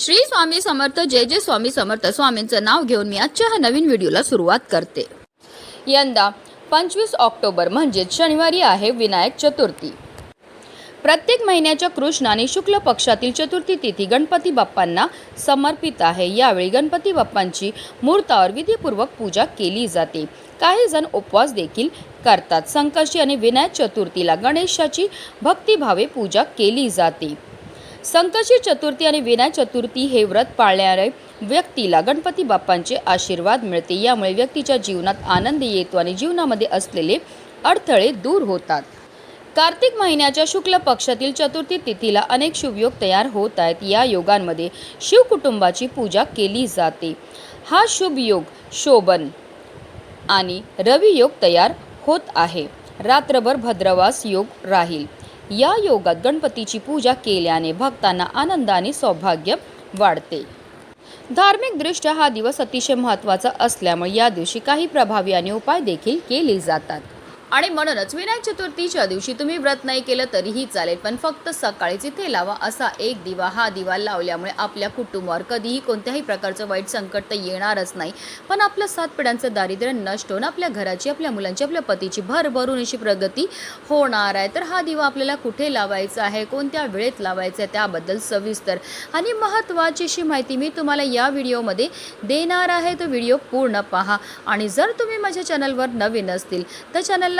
श्री स्वामी समर्थ जय जय स्वामी समर्थ. स्वामींचं नाव घेऊन मी आजच्या ह्या नवीन व्हिडिओला सुरुवात करते. यंदा पंचवीस ऑक्टोबर म्हणजेच शनिवारी आहे विनायक चतुर्थी. प्रत्येक महिन्याच्या कृष्ण आणि शुक्ल पक्षातील चतुर्थी तिथी गणपती बाप्पांना समर्पित आहे. यावेळी गणपती बाप्पांची मूर्तावर विधीपूर्वक पूजा केली जाते. काही जण उपवास देखील करतात. संकष्टी आणि विनायक चतुर्थीला गणेशाची भक्तिभावे पूजा केली जाते. संकष्टी चतुर्थी आणि विनायक चतुर्थी हे व्रत पाळणाऱ्या व्यक्तीला गणपती बाप्पांचे आशीर्वाद मिळते. यामुळे व्यक्तीच्या जीवनात आनंद येतो आणि जीवनामध्ये असलेले अडथळे दूर होतात. कार्तिक महिन्याच्या शुक्ल पक्षातील चतुर्थी तिथीला अनेक शुभयोग तयार होत आहेत. या योगांमध्ये शिवकुटुंबाची पूजा केली जाते. हा शुभयोग शोभन आणि रवियोग तयार होत आहे. रात्रभर भद्रवास योग राहील. या योगात गणपतीची पूजा केल्याने भक्तांना आनंदाने सौभाग्य वाढते. धार्मिकदृष्ट्या हा दिवस अतिशय महत्त्वाचा असल्यामुळे या दिवशी काही प्रभावी आणि उपाय देखील केले जातात. आणि म्हणूनच विनायक चतुर्थीच्या दिवशी तुम्ही व्रत नाही केलं तरीही चालेल पण फक्त सकाळीच इथे लावा असा एक दिवा. हा दिवा लावल्यामुळे आपल्या कुटुंबावर कधीही कोणत्याही प्रकारचं वाईट संकट तर येणारच नाही. पण आपलं सात पिढ्यांचं दारिद्र्य नष्ट होऊन आपल्या घराची आपल्या मुलांची आपल्या पतीची भरभरून अशी प्रगती होणार आहे. तर हा दिवा आपल्याला कुठे लावायचा आहे? कोणत्या वेळेत लावायचा आहे? त्याबद्दल सविस्तर आणि महत्त्वाची अशी माहिती मी तुम्हाला या व्हिडिओमध्ये देणार आहे. तो व्हिडिओ पूर्ण पहा. आणि जर तुम्ही माझ्या चॅनलवर नवीन असतील तर चॅनलला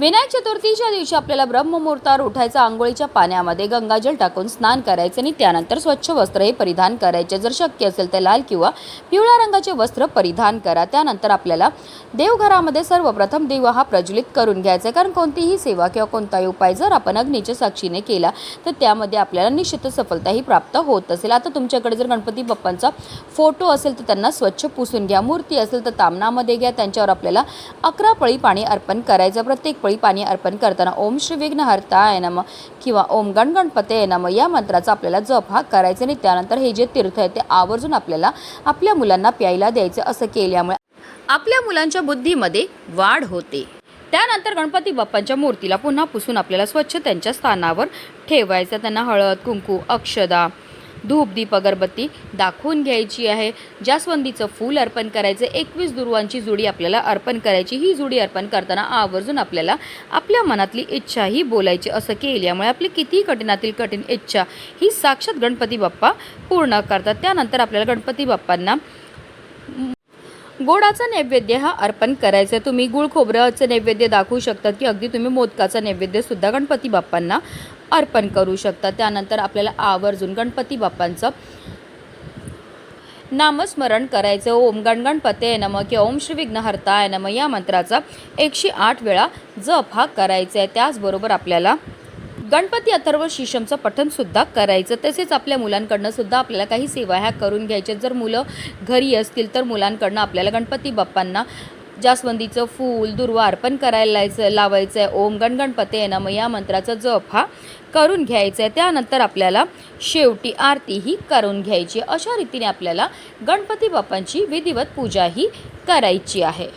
विनायक चतुर्थीच्या दिवशी आपल्याला ब्रह्ममुहूर्तावर उठायचं आंघोळीच्या पाण्यामध्ये गंगाजल टाकून स्नान करायचे आणि त्यानंतर स्वच्छ वस्त्र हे परिधान करायचे. जर शक्य असेल तर लाल किंवा पिवळ्या रंगाचे वस्त्र परिधान करा. त्यानंतर आपल्याला देवघरामध्ये सर्वप्रथम दिवा हा प्रज्वलित करून घ्यायचा आहे. कारण कोणतीही सेवा किंवा कोणताही उपाय जर आपण अग्नीच्या साक्षीने केला तर त्यामध्ये आपल्याला निश्चित सफलताही प्राप्त होत असेल. आता तुमच्याकडे जर गणपती बाप्पांचा फोटो असेल तर त्यांना स्वच्छ पुसून घ्या. मूर्ती असेल तर तामणामध्ये घ्या. त्यांच्यावर आपल्याला अकरा पळी पाणी अर्पण करायचं. प्रत्येक पळी पाणी अर्पण करताना ओम श्री विघ्नहर्ताय नम किंवा ओम गण गणपते नम या मंत्राचा आपल्याला जप हा करायचा आणि त्यानंतर हे जे तीर्थ आहे ते आवर्जून आपल्याला आपल्या मुलांना प्यायला द्यायचं असं केल्यामुळे आपल्या मुलांच्या बुद्धीमध्ये वाढ होते. त्यानंतर गणपती बाप्पांच्या मूर्तीला पुन्हा पुसून आपल्याला स्वच्छ त्यांच्या स्थानावर ठेवायचं. त्यांना हळद कुंकू अक्षदा धूप दीप अगरबत्ती दाखवून घ्यायची आहे. जास्वंदीचं फूल अर्पण करायचं एकवीस दुर्वांची जुडी आपल्याला अर्पण करायची. ही जुडी अर्पण करताना आवर्जून आपल्याला आपल्या मनातली इच्छा ही बोलायची असं केल्यामुळे आपली कितीही कठीणातील कठीण इच्छा ही साक्षात गणपती बाप्पा पूर्ण करतात. त्यानंतर आपल्याला गणपती बाप्पांना गोडाचा नैवेद्य हा अर्पण करायचा आहे. तुम्ही गुळ खोबऱ्याचं नैवेद्य दाखवू शकतात की अगदी तुम्ही मोदकाचा नैवेद्यसुद्धा गणपती बाप्पांना अर्पण करू शकता. त्यानंतर आपल्याला आवर्जून गणपती बाप्पांचं नामस्मरण करायचं. ओम गणगणपते नम. किंवा ओम श्री विघ्नहर्ताय नम. या मंत्राचा एकशे आठ वेळा जप हा करायचा आहे. त्याचबरोबर आपल्याला गणपती अथर्व शिशमचं पठणसुद्धा करायचं. तसेच आपल्या मुलांकडनं सुद्धा आपल्याला काही सेवा ह्या करून घ्यायच्या जर मुलं घरी असतील तर मुलांकडनं आपल्याला गणपती बाप्पांना जास्वंदीचं फूल दुर्वा अर्पण करायला लायचं लावायचं आहे ओम गणगणपते नम या मंत्राचा जप हा करून घ्यायचा आहे त्यानंतर आपल्याला शेवटी आरती ही करून घ्यायची. अशा रीतीने आपल्याला गणपती बाप्पांची विधिवत पूजा ही करायची आहे.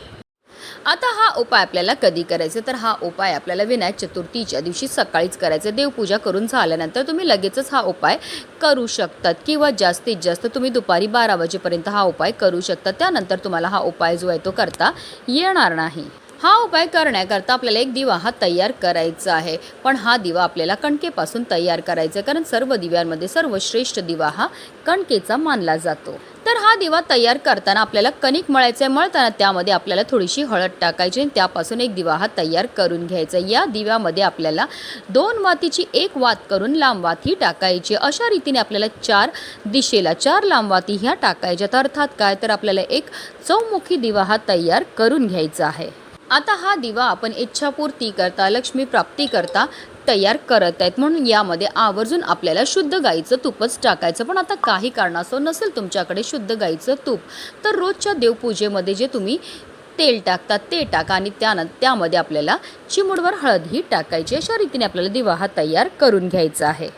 आता हा उपाय आपल्याला कधी करायचा? तर हा उपाय आपल्याला विनायक चतुर्थीच्या दिवशी सकाळीच करायचा. देवपूजा करून झाल्यानंतर तुम्ही लगेचच हा उपाय करू शकतात किंवा जास्तीत जास्त तुम्ही दुपारी बारा वाजेपर्यंत हा उपाय करू शकता त्यानंतर तुम्हाला हा उपाय जो आहे तो करता येणार नाही. हा उपाय करण्याकरता आपल्याला एक दिवा हा तयार करायचा आहे. पण हा दिवा आपल्याला कणकेपासून तयार करायचा आहे. कारण सर्व दिव्यांमध्ये सर्वश्रेष्ठ दिवा हा कणकेचा मानला जातो. तर हा दिवा तयार करताना आपल्याला कणिक मळायचं आहे मळताना त्यामध्ये आपल्याला थोडीशी हळद टाकायची आणि त्यापासून एक दिवा हा तयार करून घ्यायचा. या दिव्यामध्ये आपल्याला दोन वातीची एक वात करून लांब वात ही टाकायची. अशा रीतीने आपल्याला चार दिशेला चार लांब वाती ह्या टाकायच्यात अर्थात काय? तर आपल्याला एक चौमुखी दिवा हा तयार करून घ्यायचा आहे. आता हा दिवा आपण इच्छापूर्ती करता लक्ष्मी प्राप्ती करता तयार करत आहेत. म्हणून यामध्ये आवर्जून आपल्याला शुद्ध गाईचं तूपच टाकायचं. पण आता काही कारणास्तव नसेल तुमच्याकडे शुद्ध गाईचं तूप. तर रोजच्या देवपूजेमध्ये जे तुम्ही तेल टाकतात ते टाका आणि त्यान त्यामध्ये आपल्याला चिमुडवर हळद ही टाकायची. अशा रीतीने आपल्याला दिवा हा तयार करून घ्यायचा आहे.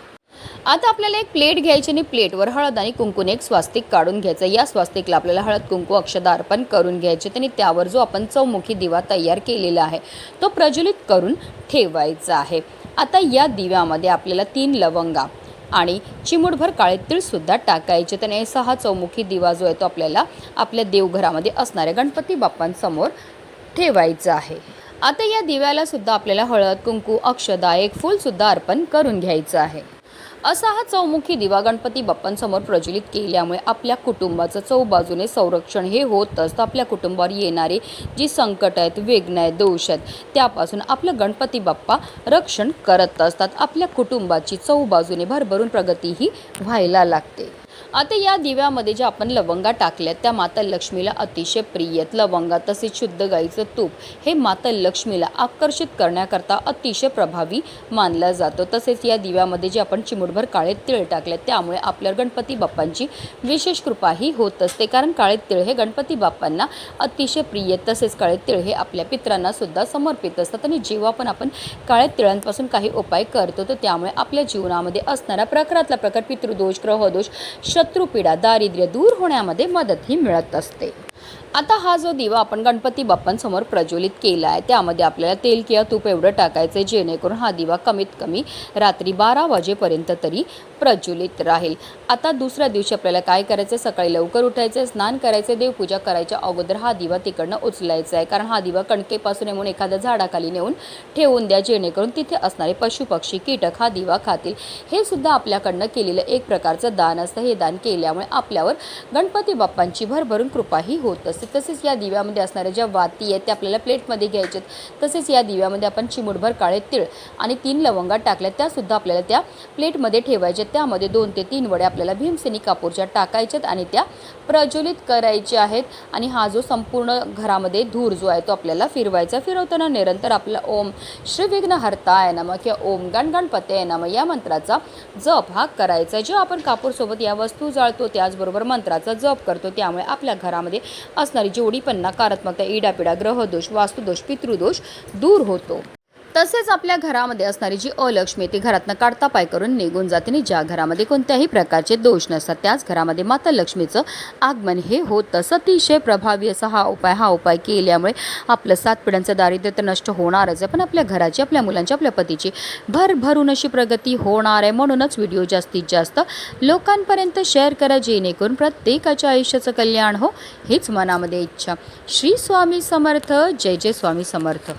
आता आपल्याला एक प्लेट घ्यायची आणि प्लेटवर हळद आणि कुंकून एक स्वास्तिक काढून घ्यायचं. या स्वास्तिकला आपल्याला हळद कुंकू अक्षदा अर्पण करून घ्यायचे. आणि त्यावर जो आपण चौमुखी दिवा तयार केलेला आहे तो प्रज्वलित करून ठेवायचा आहे. आता या दिव्यामध्ये आपल्याला तीन लवंगा आणि चिमूटभर काळे तीळसुद्धा टाकायचे. त्याने सहा चौमुखी दिवा जो आहे तो आपल्याला आपल्या देवघरामध्ये असणाऱ्या गणपती बाप्पांसमोर ठेवायचा आहे. आता या दिव्याला सुद्धा आपल्याला हळद कुंकू अक्षदा एक फूलसुद्धा अर्पण करून घ्यायचं आहे. असा हा चौमुखी दिवा गणपती बाप्पांसमोर प्रज्वलित केल्यामुळे आपल्या कुटुंबाचं चौबाजूने संरक्षण हे होत असतं. आपल्या कुटुंबावर येणारे जी संकट आहेत वेगणं आहेत दोष आहेत त्यापासून आपलं गणपती बाप्पा रक्षण करत असतात. आपल्या कुटुंबाची चौबाजूने भरभरून प्रगतीही व्हायला लागते. आता या दिव्यामध्ये ज्या आपण लवंगा टाकल्यात त्या माता लक्ष्मीला अतिशय प्रिय आहेत. लवंगा तसेच शुद्ध गाईचं तूप हे माता लक्ष्मीला आकर्षित करण्याकरता अतिशय प्रभावी मानला जातो. तसेच या दिव्यामध्ये जे आपण चिमुटभर काळे तिळ टाकले त्यामुळे आपल्या गणपती बाप्पांची विशेष कृपाही होत असते. कारण काळे तिळ हे गणपती बाप्पांना अतिशय प्रिय तसेच काळे तिळ हे आपल्या पित्रांना सुद्धा समर्पित असतात. आणि जेव्हा पण आपण काळ्या तिळांपासून काही उपाय करतो तर त्यामुळे आपल्या जीवनामध्ये असणारा प्रकारातला प्रकार पितृदोष ग्रहदोष शत्रुपीडा दारिद्र्य दूर होण्यामध्ये मदतही मिळत असते. आता हा जो दिवा आपण गणपती बाप्पांसमोर प्रज्वलित केला आहे त्यामध्ये आपल्याला तेल किंवा तूप एवढं टाकायचं आहे जेणेकरून हा दिवा कमीत कमी रात्री बारा वाजेपर्यंत तरी प्रज्वलित राहील. आता दुसऱ्या दिवशी आपल्याला काय करायचं? सकाळी लवकर उठायचं आहे स्नान करायचं देवपूजा करायच्या अगोदर हा दिवा तिकडनं उचलायचा आहे. कारण हा दिवा कणकेपासून येऊन एखाद्या झाडाखाली नेऊन ठेवून द्या जेणेकरून तिथे असणारे पशुपक्षी कीटक हा दिवा खातील. हे सुद्धा आपल्याकडनं केलेलं एक प्रकारचं दान असतं. हे दान केल्यामुळे आपल्यावर गणपती बाप्पांची भरभरून कृपाही होत. असते तसेच या दिव्यामध्ये असणाऱ्या ज्या वाती आहेत त्या आपल्याला प्लेटमध्ये घ्यायच्या आहेत. तसेच या दिव्यामध्ये आपण चिमुटभर काळे तीळ आणि तीन लवंगा टाकल्या त्यासुद्धा आपल्याला त्या प्लेटमध्ये ठेवायच्या त्यामध्ये दोन ते तीन वडे आपल्याला भीमसेनी कापूरच्या टाकायच्यात आणि त्या प्रज्वलित करायच्या आहेत. आणि हा जो संपूर्ण घरामध्ये धूर जो आहे तो आपल्याला फिरवायचा फिरवताना निरंतर आपला ओम श्री विघ्न हरताय नम किंवा ओम गण गणपते नम या मंत्राचा जप हा करायचा जेव्हा आपण कापूरसोबत या वस्तू जाळतो त्याचबरोबर मंत्राचा जप करतो त्यामुळे आपल्या घरामध्ये असणारी जेवढी पण नकारात्मकता इडापिडा ग्रहदोष वास्तुदोष पितृदोष दूर होतो. तसेच आपल्या घरामध्ये असणारी जी अलक्ष्मी ती घरातनं काढता पाय करून निघून जाते आणि ज्या घरामध्ये कोणत्याही प्रकारचे दोष नसतात त्याच घरामध्ये माता लक्ष्मीचं आगमन हे होतं अतिशय प्रभावी असा हा उपाय हा उपाय केल्यामुळे आपलं सात पिढ्यांचं दारिद्र्य तर नष्ट होणारच आहे. पण आपल्या घराची आपल्या मुलांची आपल्या पतीची भरभरून अशी प्रगती होणार आहे. म्हणूनच व्हिडिओ जास्तीत जास्त लोकांपर्यंत शेअर करा जेणेकरून प्रत्येकाच्या आयुष्याचं कल्याण हो हीच मनामध्ये इच्छा. श्री स्वामी समर्थ. जय जय स्वामी समर्थ.